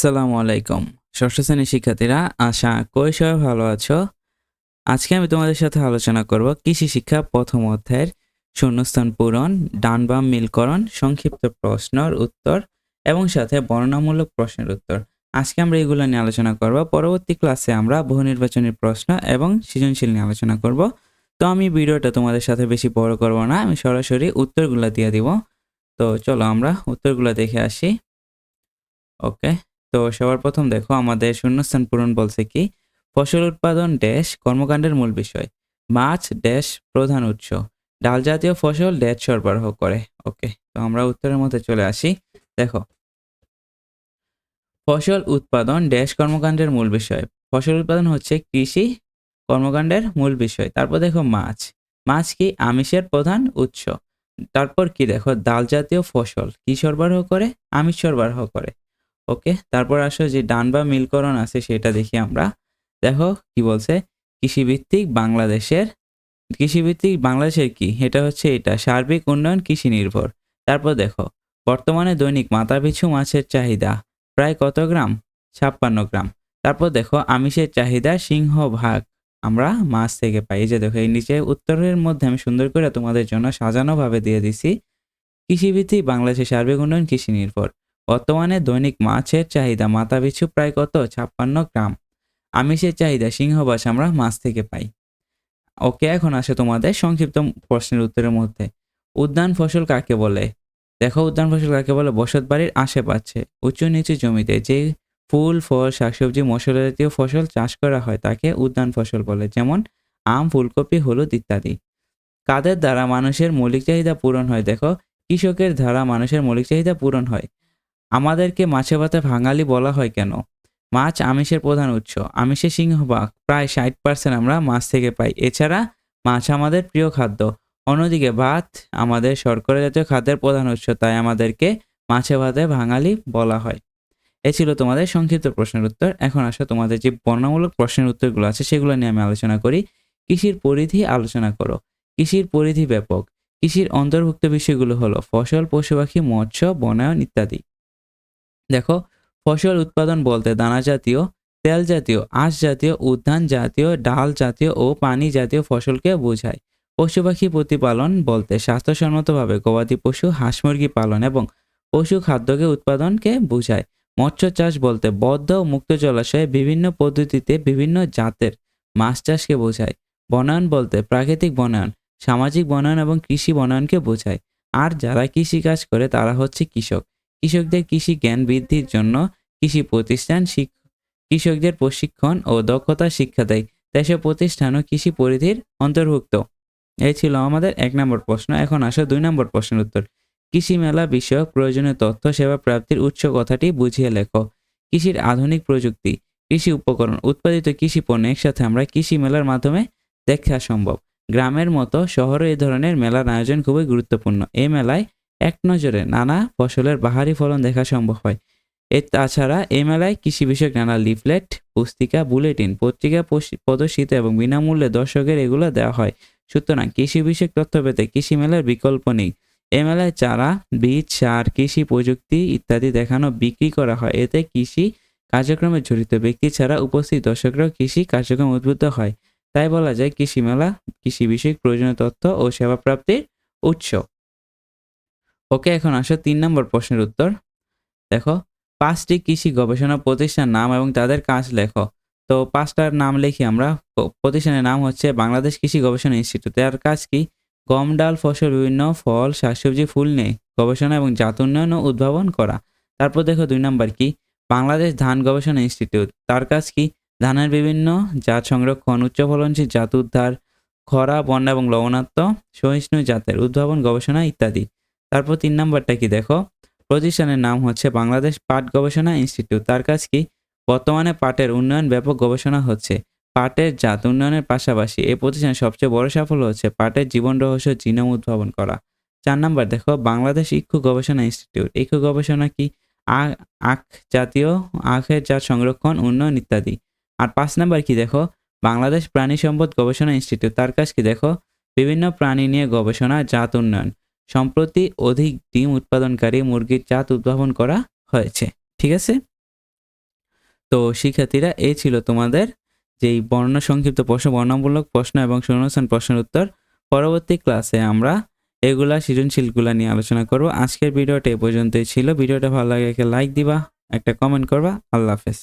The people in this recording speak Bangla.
সালামু আলাইকুম। ষষ্ঠ শ্রেণির শিক্ষার্থীরা, আশা করি সবাই ভালো আছো। আজকে আমি তোমাদের সাথে আলোচনা করব কৃষি শিক্ষা প্রথম অধ্যায়ের শূন্যস্থান পূরণ, ডান বাম মিলকরণ, সংক্ষিপ্ত প্রশ্নের উত্তর এবং সাথে বর্ণনামূলক প্রশ্নের উত্তর। আজকে আমরা এগুলো নিয়ে আলোচনা করব। পরবর্তী ক্লাসে আমরা বহু নির্বাচনের প্রশ্ন এবং সৃজনশীল নিয়ে আলোচনা করব। তো আমি ভিডিওটা তোমাদের সাথে বেশি বড় করব না, আমি সরাসরি উত্তরগুলো দিয়ে দিব। তো চলো আমরা উত্তরগুলো দেখে আসি। ওকে তো সবার প্রথম দেখো আমাদের শূন্যস্থান পূরণ বলছে কি? ফসল উৎপাদন ড্যাশ কর্মকাণ্ডের মূল বিষয়। মাছ ড্যাশ প্রধান উৎস। ডাল জাতীয় ফসল ড্যাশ সরবরাহ করে। ওকে, তো আমরা উত্তরের মধ্যে চলে আসি। দেখো। ফসল উৎপাদন ড্যাশ কর্মকাণ্ডের মূল বিষয়। ফসল উৎপাদন হচ্ছে কৃষি কর্মকাণ্ডের মূল বিষয়। তারপর দেখো মাছ। মাছ কি আমিষের প্রধান উৎস? তারপর কি দেখো? ডাল জাতীয় ফসল কি সরবরাহ করে? আমিষ সরবরাহ করে। ওকে? তারপর আসো যে ডান বা মিলকরণ আছে সেটা দেখি আমরা। দেখো, কি বলছে? কৃষিভিত্তিক বাংলাদেশের কৃষিভিত্তিক বাংলাদেশের কি? এটা হচ্ছে এটা, সার্বিক উন্নয়ন কৃষি নির্ভর। তারপর দেখো, বর্তমানে দৈনিক মাথাপিছু মাছের চাহিদা প্রায় কত গ্রাম? ছাপ্পান্ন গ্রাম। তারপর দেখো, আমিষের চাহিদা সিংহভাগ আমরা মাছ থেকে পাই। যে দেখো, এই নিচে উত্তরের মধ্যে আমি সুন্দর করে তোমাদের জন্য সাজানোভাবে দিয়ে দিছি। কৃষিভিত্তিক বাংলাদেশের সার্বিক উন্নয়ন কৃষি নির্ভর। বর্তমানে দৈনিক মাছের চাহিদা মাথাপিছু প্রায় কত? ছাপ্পান্ন গ্রাম। আমিষের চাহিদা সিংহবাস আমরা মাছ থেকে পাই। ওকে, এখন আসে তোমাদের সংক্ষিপ্ত প্রশ্নের উত্তরের মধ্যে। উদ্যান ফসল কাকে বলে? দেখো, উদ্যান ফসল কাকে বলে? বসত বাড়ির আশেপাশে, উঁচু নিচু জমিতে। যে ফুল, ফল, শাকসবজি, মশলা জাতীয় ফসল চাষ করা হয়, তাকে উদ্যান ফসল বলে। যেমন আম, ফুলকপি, হলুদ ইত্যাদি। কাদের দ্বারা মানুষের মৌলিক চাহিদা পূরণ হয়? দেখো, কৃষকের দ্বারা মানুষের মৌলিক চাহিদা পূরণ হয়। আমাদেরকে মাছে ভাতে ভাঙালি বলা হয় কেন? মাছ আমিষের প্রধান উৎস। আমিষের সিংহভাগ, প্রায় ষাট পার্সেন্ট আমরা মাছ থেকে পাই। এছাড়া মাছ আমাদের প্রিয় খাদ্য। অন্যদিকে ভাত আমাদের শর্করা জাতীয় খাদ্যের প্রধান উৎস, তাই আমাদেরকে মাছে ভাতে ভাঙালি বলা হয়। এ ছিল তোমাদের সংক্ষিপ্ত প্রশ্নের উত্তর। এখন আসো তোমাদের যে বর্ণমূলক প্রশ্নের উত্তরগুলো আছে, সেগুলো নিয়ে আমি আলোচনা করি। কৃষির পরিধি আলোচনা করো। কৃষির পরিধি ব্যাপক। কৃষির অন্তর্ভুক্ত বিষয়গুলো হলো ফসল পশু পাখি মৎস্য, বনায়ন ইত্যাদি। দেখো, ফসল উৎপাদন বলতে দানা জাতীয়, তেল জাতীয়, আঁশ জাতীয়, উদ্যান জাতীয়, ডাল জাতীয় ও পানি জাতীয় ফসলকে বোঝায়। পশু পাখি প্রতিপালন বলতে স্বাস্থ্যসম্মতভাবে গবাদি পশু, হাঁস মুরগি পালন এবং পশু খাদ্যকে উৎপাদনকে বোঝায়। মৎস্য চাষ বলতে বদ্ধ ও মুক্ত জলাশয়ে বিভিন্ন পদ্ধতিতে বিভিন্ন জাতের মাছ চাষকে বোঝায়। বনায়ন বলতে প্রাকৃতিক বনায়ন, সামাজিক বনায়ন এবং কৃষি বনায়নকে বোঝায়। আর যারা কৃষি কাজ করে তারা হচ্ছে কৃষক। কৃষকদের কৃষি জ্ঞান বৃদ্ধির জন্য কৃষি প্রতিষ্ঠান কৃষকদের প্রশিক্ষণ ও দক্ষতা শিক্ষা দেয়। দেশের প্রতিষ্ঠান ও কৃষি পরিধির অন্তর্ভুক্ত। এই ছিল আমাদের এক নম্বর প্রশ্ন। এখন আসো দুই নম্বর প্রশ্নের উত্তর। কৃষি মেলা বিষয়ক প্রয়োজনীয় তথ্য, সেবা প্রাপ্তির উৎস কথাটি বুঝিয়ে লেখো। কৃষির আধুনিক প্রযুক্তি, কৃষি উপকরণ, উৎপাদিত কৃষি পণ্য একসাথে আমরা কৃষি মেলার মাধ্যমে দেখা সম্ভব। গ্রামের মতো শহরে এই ধরনের মেলার আয়োজন খুবই গুরুত্বপূর্ণ। এই মেলায় এক নজরে নানা ফসলের বাহারি ফলন দেখা সম্ভব হয়। এ তাছাড়া এই মেলায় কৃষি বিষয়ক নানা লিফলেট, পুস্তিকা, বুলেটিন, পত্রিকা প্রদর্শিত এবং বিনামূল্যে দর্শকের এগুলো দেওয়া হয়। সুতরাং কৃষি বিষয়ক তথ্য পেতে কৃষি মেলার বিকল্প নেই। এ মেলায় চারা, বীজ, সার, কৃষি প্রযুক্তি ইত্যাদি দেখানো বিক্রি করা হয়। এতে কৃষি কার্যক্রমে জড়িত ব্যক্তি ছাড়া উপস্থিত দর্শকরাও কৃষি কার্যক্রম উদ্বুদ্ধ হয়। তাই বলা যায় কৃষি মেলা, কৃষি বিষয়ক প্রয়োজনীয় তথ্য ও সেবা প্রাপ্তির উৎস। ওকে, এখন আসো তিন নম্বর প্রশ্নের উত্তর। দেখো, পাঁচটি কৃষি গবেষণা প্রতিষ্ঠান নাম এবং তাদের কাজ লেখো। তো পাঁচটার নাম লিখি আমরা। প্রতিষ্ঠানের নাম হচ্ছে বাংলাদেশ কৃষি গবেষণা ইনস্টিটিউট। এর কাজ কি? গম, ডাল, ফসল, বিভিন্ন ফল, শাকসবজি, ফুল নিয়ে গবেষণা এবং জাত উন্নয়ন ও উদ্ভাবন করা। তারপর দেখো দুই নম্বর কি? বাংলাদেশ ধান গবেষণা ইনস্টিটিউট। তার কাজ কি? ধানের বিভিন্ন জাত সংরক্ষণ উচ্চ ফলনশীল জাত উদ্ধার, খরা, বন্যা এবং লবণাক্ত, সহিষ্ণু জাতের উদ্ভাবন গবেষণা ইত্যাদি। তারপর তিন নাম্বারটা কি দেখো? প্রতিষ্ঠানের নাম হচ্ছে বাংলাদেশ পাট গবেষণা ইনস্টিটিউট। তার কাজ কি? বর্তমানে পাটের উন্নয়ন ব্যাপক গবেষণা হচ্ছে। পাটের জাত উন্নয়নের পাশাপাশি এই প্রতিষ্ঠানের সবচেয়ে বড় সাফল্য হচ্ছে পাটের জীবন রহস্য জিনোম উদ্ভাবন করা। চার নাম্বার দেখো, বাংলাদেশ ইক্ষু গবেষণা ইনস্টিটিউট। ইক্ষু গবেষণা কি? আখ জাতীয়, আখের জাত সংরক্ষণ, উন্নয়ন ইত্যাদি। আর পাঁচ নাম্বার কি দেখো? বাংলাদেশ প্রাণী সম্পদ গবেষণা ইনস্টিটিউট। তার কাজ কি দেখো? বিভিন্ন প্রাণী নিয়ে গবেষণা, জাত উন্নয়ন। সম্প্রতি অধিক ডিম উৎপাদনকারী মুরগির জাত উদ্ভাবন করা হয়েছে। ঠিক আছে? তো শিক্ষার্থীরা, এই ছিল তোমাদের যেই বর্ণ সংক্ষিপ্ত প্রশ্ন বর্ণামূলক প্রশ্ন এবং শূন্যস্থান প্রশ্নের উত্তর। পরবর্তী ক্লাসে আমরা এগুলা সৃজনশীলগুলা নিয়ে আলোচনা করব। আজকের ভিডিওটা এ পর্যন্তই ছিল। ভিডিওটা ভালো লাগে লাইক দিবা, একটা কমেন্ট করবা। আল্লাহ হাফেজ।